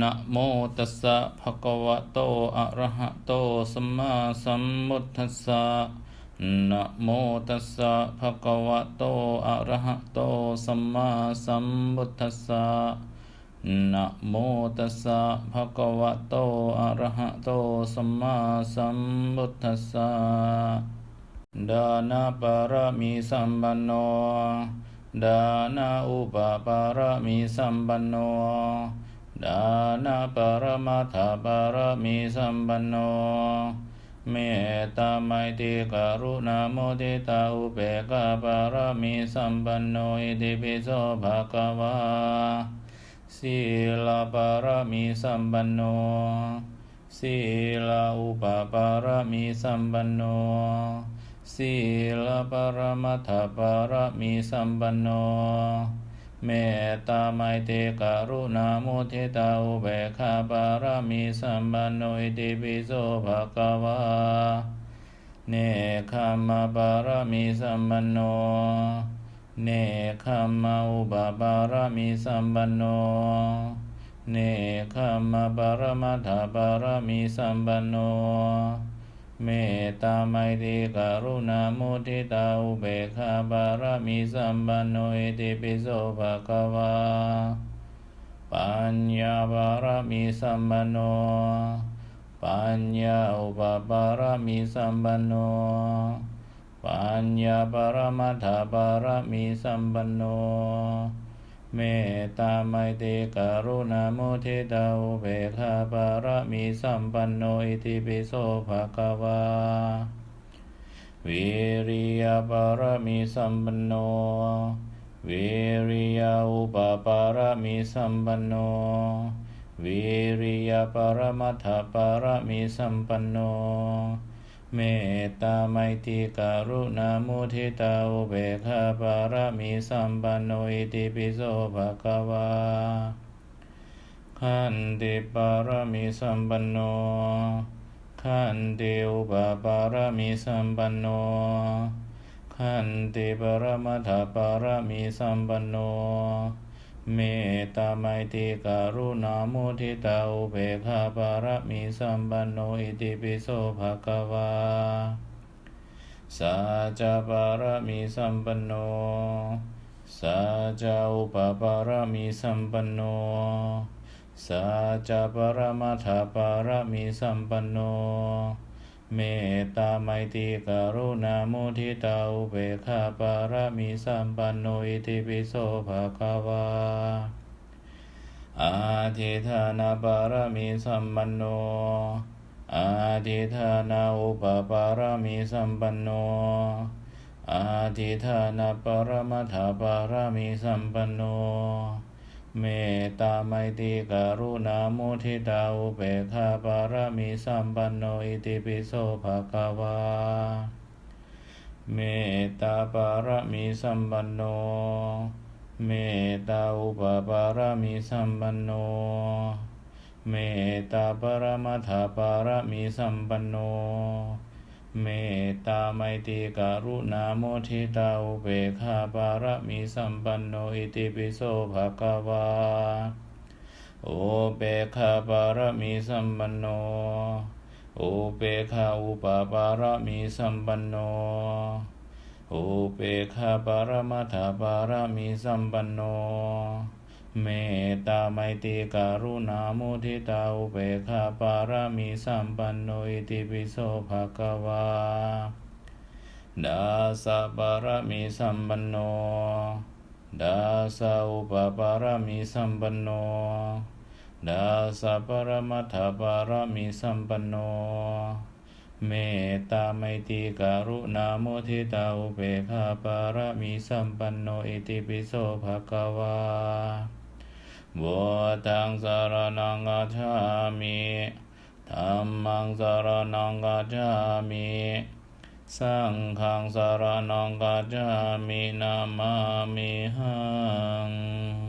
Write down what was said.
นะโมตัสสะภะคะวะโต อะระหะโต สัมมาสัมพุทธัสสะนะโมตัสสะภะคะวะโต อะระหะโต สัมมาสัมพุทธัสสะนะโมตัสสะภะคะวะโต อะระหะโต สัมมาสัมพุทธัสสะดานาปารมีสัมปันโน ดานาอุปปารมีสัมปันโน ดานาปรมัตถปรมีสัมปันโน เมตตาไมตรีกรุณาโมทิตาอุเบกาปรมีสัมปันโนอิติปิโสภะคะวาสีลาปรมีสัมปันโนสีลาอุปปารมีสัมปันโนสีลาปรมัตถปรมีสัมปันโน เมตตาไมเตรีกรุณาโมทิตาอุเบกขาปารมีสัมปันโนติปิโสภะคะวาเนคขมะปารมีสัมปันโน เนคขมะอุปปารมีสัมปันโน เนคขมะปรมัตถปารมีสัมปันโน เมตตาไมตรีกรุณาโมทิตาอุเบกขาปารมีสัมปันโนอิติปิโสภะคะวาปัญญาปารมีสัมปันโน ปัญญาอุปปารมีสัมปันโน ปัญญาปรมัตถปารมีสัมปันโน เมตตาไมตรีกรุณาโมทิตาอุเบกขาปารมีสัมปันโนอิติปิโสภะคะวาวิริยปารมีสัมปันโนวิริยาอุปปารมีสัมปันโนวิริยปรมัตถปารมีสัมปันโน เมตตาไมตรีกรุณามุทิตาอุเบกขาปารมีสัมปันโนอิติปิโสภะคะวาขันติปารมีสัมปันโนขันติอุปปารมีสัมปันโนขันติปรมัตถปารมีสัมปันโน เมตตาไมตรีกรุณามุทิตาอุเบกขาปารมีสัมปันโนอิติปิโสภะคะวาสัจปารมีสัมปันโนสัจจะอุปปารมีสัมปันโนสัจปรมัตถปารมีสัมปันโน เมตตาไมตรีกรุณามุทิตาอุเบกขาปารมีสัมปันโนอิติปิโสภะคะวาอาทิธานาปารมีสัมปันโนอาทิธานาอุปปารมีสัมปันโนอาทิธานาปรมัตถปารมีสัมปันโน เมตตาไมตรีกรุณามุทิตาอุเบกขาปารมีสัมปันโนอิติปิโสภะคะวาเมตตาปารมีสัมปันโน เมตตาอุปปารมีสัมปันโน เมตตาปรมัตถปารมีสัมปันโน เมตตาไมตรีกรุณาโมทิตาอุเบกขาปารมีสัมปันโนอิติปิโสภะคะวาโอเปกขาปารมีสัมปันโนโอเปกขาอุปปารมีสัมปันโนโอเปกขาปารมัตถปารมีสัมปันโน เมตตาไมตรีกรุณามุทิตาอุเบกขาปารามีสัมปันโนอิติปิโสภะคะวาดาสะปารามีสัมปันโนดาสะอุปปารามีสัมปันโนดาสะปรมัตถปารามีสัมปันโน เมตตาไมตรีกรุณาโมทิตาอุเบกขาปารามีสัมปันโนอิติปิโสภะคะวา บุตังสารนังกัจฉามิธรรมังสารนังกัจฉามิสังฆังสารนังกัจฉามินามามิหัง